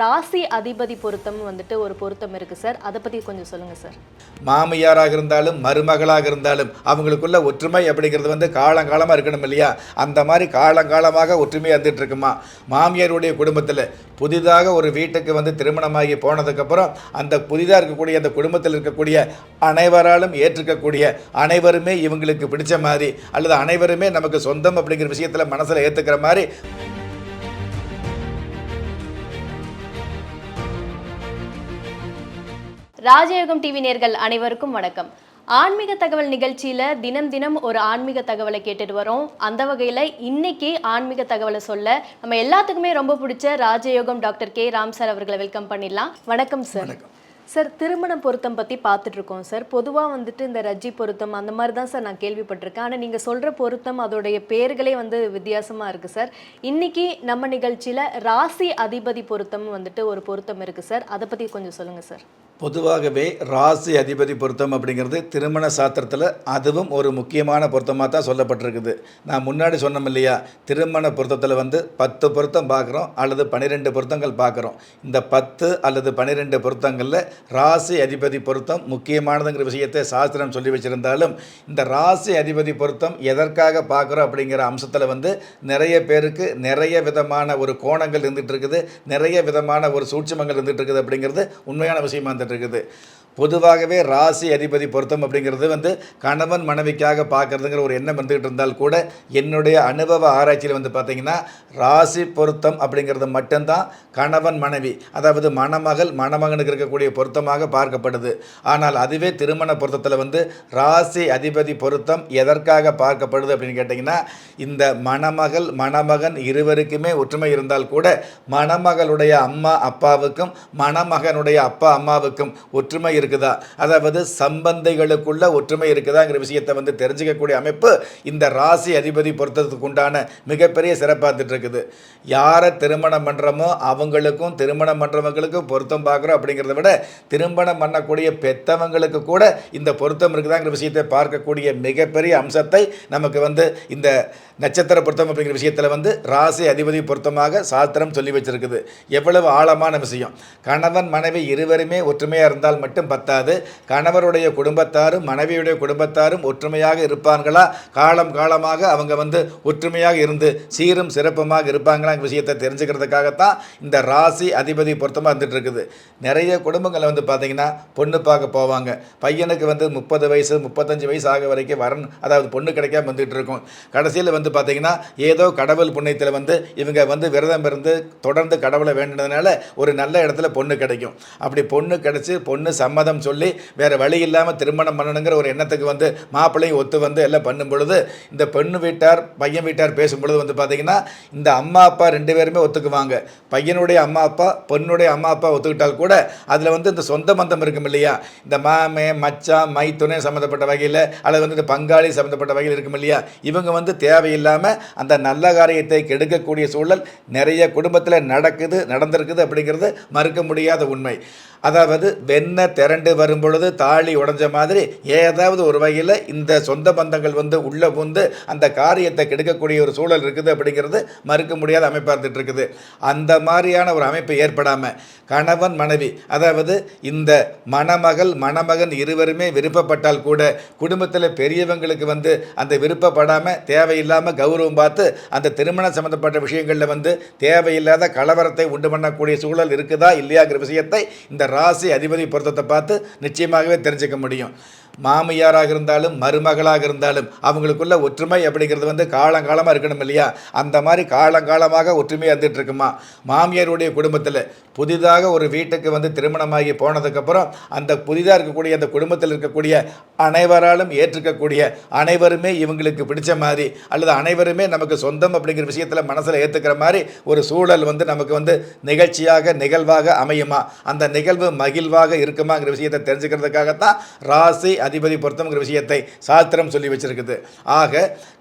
ராசி அதிபதி பொருத்தம் வந்துட்டு ஒரு பொருத்தம் இருக்கு சார். அதை பத்தி கொஞ்சம் சொல்லுங்க சார். மாமியாராக இருந்தாலும் மருமகளாக இருந்தாலும் அவங்களுக்குள்ள ஒற்றுமை அப்படிங்கிறது வந்து காலங்காலமாக இருக்கணும் இல்லையா? அந்த மாதிரி காலங்காலமாக ஒற்றுமையாக வந்துட்டு இருக்குமா? மாமியாருடைய குடும்பத்தில் புதிதாக ஒரு வீட்டுக்கு வந்து திருமணமாகி போனதுக்கப்புறம் அந்த புதிதாக இருக்கக்கூடிய அந்த குடும்பத்தில் இருக்கக்கூடிய அனைவராலும் ஏற்றுக்கக்கூடிய அனைவருமே இவங்களுக்கு பிடிச்ச மாதிரி அல்லது அனைவருமே நமக்கு சொந்தம் அப்படிங்கிற விஷயத்தில் மனசில் ஏற்றுக்கிற மாதிரி ராஜயோகம் டிவி நேர்கள் அனைவருக்கும் வணக்கம். ஆன்மீக தகவல் நிகழ்ச்சியில தினம் தினம் ஒரு ஆன்மீக தகவலை கேட்டுட்டு வரோம். அந்த வகையில இன்னைக்கு ஆன்மீக தகவலை சொல்ல நம்ம எல்லாத்துக்குமே ரொம்ப பிடிச்ச ராஜயோகம் டாக்டர் கே. ராம் சார் அவர்களை வெல்கம் பண்ணிடலாம். வணக்கம் சார். சார் திருமண பொருத்தம் பற்றி பார்த்துட்டு இருக்கோம் சார். பொதுவாக வந்துட்டு இந்த ரஜ்ஜி பொருத்தம் அந்த மாதிரி தான் சார் நான் கேள்விப்பட்டிருக்கேன். ஆனால் நீங்கள் சொல்கிற பொருத்தம் அதோடைய பேர்களே வந்து வித்தியாசமாக இருக்குது சார். இன்னைக்கு நம்ம நிகழ்ச்சியில் ராசி அதிபதி பொருத்தம் வந்துட்டு ஒரு பொருத்தம் இருக்குது சார். அதை பற்றி கொஞ்சம் சொல்லுங்கள் சார். பொதுவாகவே ராசி அதிபதி பொருத்தம் அப்படிங்கிறது திருமண சாஸ்திரத்தில் அதுவும் ஒரு முக்கியமான பொருத்தமாக தான் சொல்லப்பட்டிருக்குது. நான் முன்னாடி சொன்னோம் இல்லையா? திருமண பொருத்தத்தில் வந்து பத்து பொருத்தம் பார்க்குறோம் அல்லது பன்னிரெண்டு பொருத்தங்கள் பார்க்குறோம். இந்த பத்து அல்லது பன்னிரெண்டு பொருத்தங்களில் ராசி அதிபதி பொருத்தம் முக்கியமானதுங்கிற விஷயத்தை சாஸ்திரம் சொல்லி வச்சுருந்தாலும் இந்த ராசி அதிபதி பொருத்தம் எதற்காக பார்க்குறோம் அப்படிங்கிற அம்சத்தில் வந்து நிறைய பேருக்கு நிறைய விதமான ஒரு கோணங்கள் இருந்துகிட்டு இருக்குது. நிறைய விதமான ஒரு சூட்சமங்கள் இருந்துகிட்டு இருக்குது அப்படிங்கிறது உண்மையான விஷயமா இருந்துட்டு இருக்குது பொதுவாகவே ராசி அதிபதி பொருத்தம் அப்படிங்கிறது வந்து கணவன் மனைவிக்காக பார்க்கறதுங்கிற ஒரு எண்ணம் வந்துக்கிட்டு இருந்தால் கூட என்னுடைய அனுபவ ஆராய்ச்சியில் வந்து பார்த்தீங்கன்னா ராசி பொருத்தம் அப்படிங்கிறது மட்டும்தான் கணவன் மனைவி அதாவது மணமகள் மணமகனுக்கு இருக்கக்கூடிய பொருத்தமாக பார்க்கப்படுது. ஆனால் அதுவே திருமண பொருத்தத்தில் வந்து ராசி அதிபதி பொருத்தம் எதற்காக பார்க்கப்படுது அப்படின்னு கேட்டிங்கன்னா இந்த மணமகள் மணமகன் இருவருக்குமே ஒற்றுமை இருந்தால் கூட மணமகளுடைய அம்மா அப்பாவுக்கும் மணமகனுடைய அப்பா அம்மாவுக்கும் ஒற்றுமை இருக்குதா? அதாவது சம்பந்திகளுக்குள்ள ஒற்றுமை இருக்குதாங்கிற விஷயத்தை வந்து தெரிஞ்சுக்கக்கூடிய அமைப்பு இந்த ராசி அதிபதி பொருத்தத்துக்கு உண்டான மிகப்பெரிய சிறப்பாக இருக்குது யாரை திருமணம் பண்ணுறோமோ அவங்களுக்கும் திருமணம் பண்ணுறவங்களுக்கும் பொருத்தம் பார்க்குறோம் அப்படிங்கிறத விட திருமணம் பண்ணக்கூடிய பெத்தவங்களுக்கு கூட இந்த பொருத்தம் இருக்குதாங்கிற விஷயத்தை பார்க்கக்கூடிய மிகப்பெரிய அம்சத்தை நமக்கு வந்து இந்த நட்சத்திர பொருத்தம் அப்படிங்கிற விஷயத்தில் வந்து ராசி அதிபதி பொருத்தமாக சாஸ்திரம் சொல்லி வச்சிருக்குது. எவ்வளவு ஆழமான விஷயம். கணவன் மனைவி இருவருமே ஒற்றுமையாக இருந்தால் மட்டும் பத்தாது. கணவருடைய குடும்பத்தாரும் மனைவியுடைய குடும்பத்தாரும் ஒற்றுமையாக இருப்பார்களா? காலம் காலமாக அவங்க வந்து ஒற்றுமையாக இருந்து சீரும் சிறப்புமாக இருப்பாங்களா விஷயத்தை தெரிஞ்சுக்கிறதுக்காகத்தான் இந்த ராசி அதிபதி பொருத்தமாக இருந்துட்டு இருக்குது நிறைய குடும்பங்களை வந்து பார்த்தீங்கன்னா பொண்ணு பார்க்க போவாங்க. பையனுக்கு வந்து முப்பது வயசு முப்பத்தஞ்சு வயசு ஆக வரைக்கும் வரன் அதாவது பொண்ணு கிடைக்காம வந்துட்டு இருக்கும் கடைசியில் வந்து பார்த்தீங்கன்னா ஏதோ கடவுள் புண்ணியத்தில் வந்து இவங்க வந்து விரதம் இருந்து தொடர்ந்து கடவுளை வேண்டினதுனால ஒரு நல்ல இடத்துல பொண்ணு கிடைக்கும். அப்படி பொண்ணு கிடைச்சி பொண்ணு சம்மதம் சொல்லி வேறு வழி இல்லாமல் திருமணம் பண்ணணுங்கிற ஒரு எண்ணத்துக்கு வந்து மாப்பிள்ளையும் ஒத்து வந்து எல்லாம் பண்ணும் பொழுது இந்த பெண்ணு வீட்டார் பையன் வீட்டார் பேசும் பொழுது வந்து பார்த்திங்கன்னா இந்த அம்மா அப்பா ரெண்டு பேருமே ஒத்துக்குவாங்க. பையனுடைய அம்மா அப்பா பொண்ணுடைய அம்மா அப்பா ஒத்துக்கிட்டால் கூட அதில் வந்து இந்த சொந்த பந்தம் இருக்கும் இல்லையா? இந்த மாமே மச்சான் மை துணை சம்மந்தப்பட்ட வகையில் அல்லது வந்து இந்த பங்காளி சம்மந்தப்பட்ட வகையில் இருக்கும் இல்லையா? இவங்க வந்து தேவையில்லாமல் அந்த நல்ல காரியத்தை கெடுக்கக்கூடிய சூழல் நிறைய குடும்பத்தில் நடக்குது நடந்திருக்குது அப்படிங்கிறது மறுக்க முடியாத உண்மை. அதாவது வெண்ணெய் திரண்டு வரும் பொழுது தாலி உடஞ்ச மாதிரி ஏதாவது ஒரு வகையில் இந்த சொந்த பந்தங்கள் வந்து உள்ளே புந்து அந்த காரியத்தை கெடுக்கக்கூடிய ஒரு சூழல் இருக்குது அப்படிங்கிறது மறுக்க முடியாத அமைப்பாக இருந்துட்டு இருக்குது அந்த மாதிரியான ஒரு அமைப்பு ஏற்படாமல் கணவன் மனைவி அதாவது இந்த மணமகள் மணமகன் இருவருமே விருப்பப்பட்டால் கூட குடும்பத்தில் பெரியவங்களுக்கு வந்து அந்த விருப்பப்படாமல் தேவையில்லாமல் கௌரவம் பார்த்து அந்த திருமணம் சம்மந்தப்பட்ட விஷயங்களில் வந்து தேவையில்லாத கலவரத்தை உண்டு பண்ணக்கூடிய சூழல் இருக்குதா இல்லையாங்கிற விஷயத்தை இந்த ராசி அதிபதி பொருத்தத்தை பார்த்து நிச்சயமாகவே தெரிஞ்சுக்க முடியும். மாமியாராக இருந்தாலும் மருமகளாக இருந்தாலும் அவங்களுக்குள்ள ஒற்றுமை அப்படிங்கிறது வந்து காலங்காலமாக இருக்கணும் இல்லையா? அந்த மாதிரி காலங்காலமாக ஒற்றுமையாக வந்துட்டு இருக்குமா மாமியாருடைய குடும்பத்தில் புதிதாக ஒரு வீட்டுக்கு வந்து திருமணமாகி போனதுக்கப்புறம் அந்த புதிதாக இருக்கக்கூடிய அந்த குடும்பத்தில் இருக்கக்கூடிய அனைவராலும் ஏற்றுக்கக்கூடிய அனைவருமே இவங்களுக்கு பிடிச்ச மாதிரி அல்லது அனைவருமே நமக்கு சொந்தம் அப்படிங்கிற விஷயத்தில் மனசில் ஏற்றுக்கிற மாதிரி ஒரு சூழல் வந்து நமக்கு வந்து நிகழ்ச்சியாக நிகழ்வாக அமையுமா? அந்த நிகழ்வு வாழ்வு மகிழ்வாக இருக்குமாங்கிற விஷயத்தை தெரிஞ்சுக்கிறதுக்காகத்தான் ராசி அதிபதி பொருத்தம்ங்கிற விஷயத்தை சாஸ்திரம் சொல்லி வச்சிருக்குது. ஆக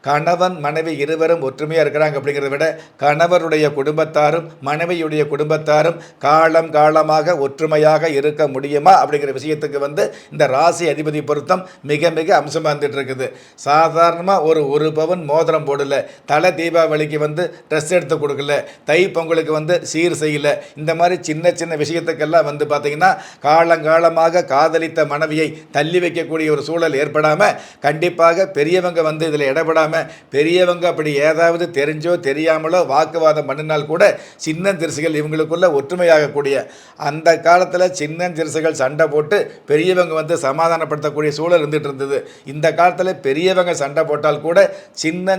கணவன் மனைவி இருவரும் ஒற்றுமையாக இருக்கிறாங்க அப்படிங்கிறத விட கணவருடைய குடும்பத்தாரும் மனைவியுடைய குடும்பத்தாரும் காலம் காலமாக ஒற்றுமையாக இருக்க முடியுமா அப்படிங்கிற விஷயத்துக்கு வந்து இந்த ராசி அதிபதி பொருத்தம் மிக மிக அம்சமாக இருந்துட்டு இருக்குது சாதாரணமாக ஒரு ஒரு பவன் மோதிரம் போடல தலை தீபாவளிக்கு வந்து ட்ரெஸ் எடுத்து கொடுக்கல தை பொங்கலுக்கு வந்து சீர் செய்யல இந்த மாதிரி சின்ன சின்ன விஷயத்துக்கெல்லாம் வந்து பார்த்தீங்கன்னா காலங்காலமாக காதலித்த மனைவியை தள்ளி வைக்கக்கூடிய ஒரு சூழல் ஏற்படாமல் கண்டிப்பாக பெரியவங்க வந்து இதில் இடப்படாமல் பெரியவங்க அப்படி ஏதாவது தெரிஞ்சோ தெரியாமலோ வாக்குவாதம் பண்ணினால் கூட சின்ன இவங்களுக்குள்ள ஒற்றுமையாகக்கூடிய அந்த காலத்தில் சின்ன சண்டை போட்டு பெரியவங்க வந்து சமாதானப்படுத்தக்கூடிய சூழல் இருந்துட்டு இருந்தது இந்த காலத்தில் பெரியவங்க சண்டை போட்டால் கூட சின்ன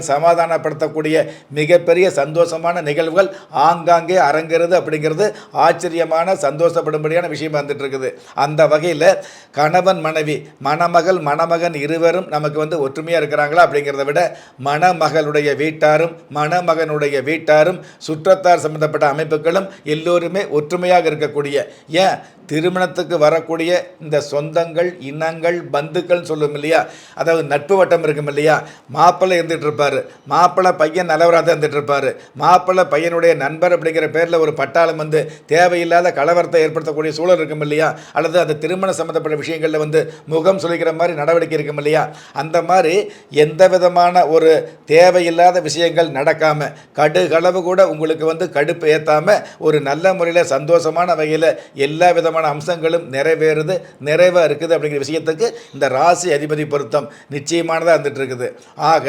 சமாதானப்படுத்தக்கூடிய மிகப்பெரிய சந்தோஷமான நிகழ்வுகள் ஆங்காங்கே அரங்கிறது அப்படிங்கிறது ஆச்சரியமான சந்தோஷப்படும்படியான விஷயம் வந்துட்டு இருக்குது அந்த வகையில் கணவன் மனைவி மணமகள் மணமகன் இருவரும் நமக்கு வந்து ஒற்றுமையாக இருக்கிறாங்களா அப்படிங்கிறத விட மணமகளுடைய வீட்டாரும் மணமகனுடைய வீட்டாரும் சுற்றத்தார் சம்பந்தப்பட்ட அமைப்புகளும் எல்லோருமே ஒற்றுமையாக இருக்கக்கூடிய ஏன்? திருமணத்துக்கு வரக்கூடிய இந்த சொந்தங்கள் இனங்கள் பந்துக்கள் சொல்லும் இல்லையா? அதாவது நட்பு வட்டம் இருக்கும் இல்லையா? மாப்பிள்ளை இருந்துட்டு இருப்பார் மாப்பிள்ளை பையன் நல்லவராக தான் இருந்துட்டு இருப்பார் மாப்பிள்ளை பையனுடைய நண்பர் அப்படிங்கிற பேரில் ஒரு பட்டாளம் வந்து தேவையில்லாத கலவரத்தை ஏற்படுத்தக்கூடிய சூழல் இருக்கும் இல்லையா? அல்லது அந்த திருமண சம்மந்தப்பட்ட விஷயங்களில் வந்து முகம் சுளிக்கிற மாதிரி நடவடிக்கை இருக்கும் இல்லையா? அந்த மாதிரி எந்த விதமான ஒரு தேவையில்லாத விஷயங்கள் நடக்காமல் கடுகளவு கூட உங்களுக்கு வந்து கடுப்பு ஏற்றாமல் ஒரு நல்ல முறையில் சந்தோஷமான வகையில் எல்லா விதமான அம்சங்களும் நிறைவேறுது நிறைவாக இருக்குது அப்படிங்கிற விஷயத்துக்கு இந்த ராசி அதிபதி பொருத்தம் நிச்சயமானதாக இருந்துகிட்டு இருக்குது. ஆக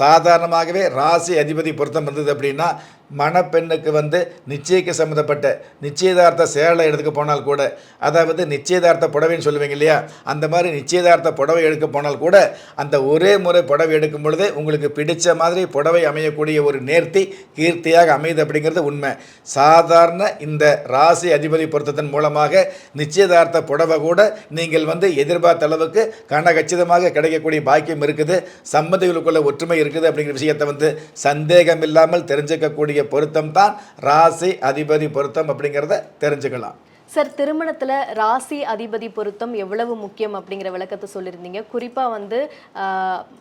சாதாரணமாகவே ராசி அதிபதி பொருத்தம் இருந்தது அப்படின்னா மணப்பெண்ணுக்கு வந்து நிச்சயிக்க சம்மந்தப்பட்ட நிச்சயதார்த்த சேலை எடுத்துக்க போனால் கூட அதாவது நிச்சயதார்த்த புடவைன்னு சொல்லுவீங்க இல்லையா? அந்த மாதிரி நிச்சயதார்த்த புடவை எடுக்க போனால் கூட அந்த ஒரே முறை புடவை எடுக்கும் பொழுது உங்களுக்கு பிடித்த மாதிரி புடவை அமையக்கூடிய ஒரு நேர்த்தி கீர்த்தியாக அமையுது அப்படிங்கிறது உண்மை. சாதாரண இந்த ராசி அதிபதி பொருத்தத்தின் மூலமாக நிச்சயதார்த்த புடவை கூட நீங்கள் வந்து எதிர்பார்த்த அளவுக்கு கனகச்சிதமாக கிடைக்கக்கூடிய பாக்கியம் இருக்குது. சம்பந்திகளுக்குள்ள ஒற்றுமை இருக்குது அப்படிங்கிற விஷயத்தை வந்து சந்தேகம் இல்லாமல் தெரிஞ்சுக்கக்கூடிய பொருத்தம் தான் ராசி அதிபதி பொருத்தம் அப்படிங்கிறத தெரிஞ்சுக்கலாம். சார் திருமணத்தில் ராசி அதிபதி பொருத்தம் எவ்வளவு முக்கியம் அப்படிங்கிற விளக்கத்தை சொல்லியிருந்தீங்க. குறிப்பாக வந்து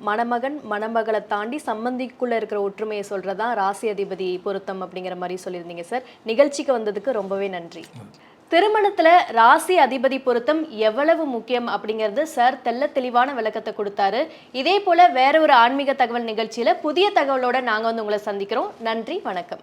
மணமகன் மணமகளை தாண்டி சம்பந்திக்குள்ளே இருக்கிற ஒற்றுமையை சொல்கிறதா ராசி அதிபதி பொருத்தம் அப்படிங்கிற மாதிரி சொல்லியிருந்தீங்க சார். நிகழ்ச்சிக்கு வந்ததுக்கு ரொம்பவே நன்றி. திருமணத்தில் ராசி அதிபதி பொருத்தம் எவ்வளவு முக்கியம் அப்படிங்கிறது சார் தெள்ள தெளிவான விளக்கத்தை கொடுத்தாரு. இதே போல் வேற ஒரு ஆன்மீக தகவல் நிகழ்ச்சியில் புதிய தகவலோட நாங்கள் வந்து உங்களை சந்திக்கிறோம். நன்றி வணக்கம்.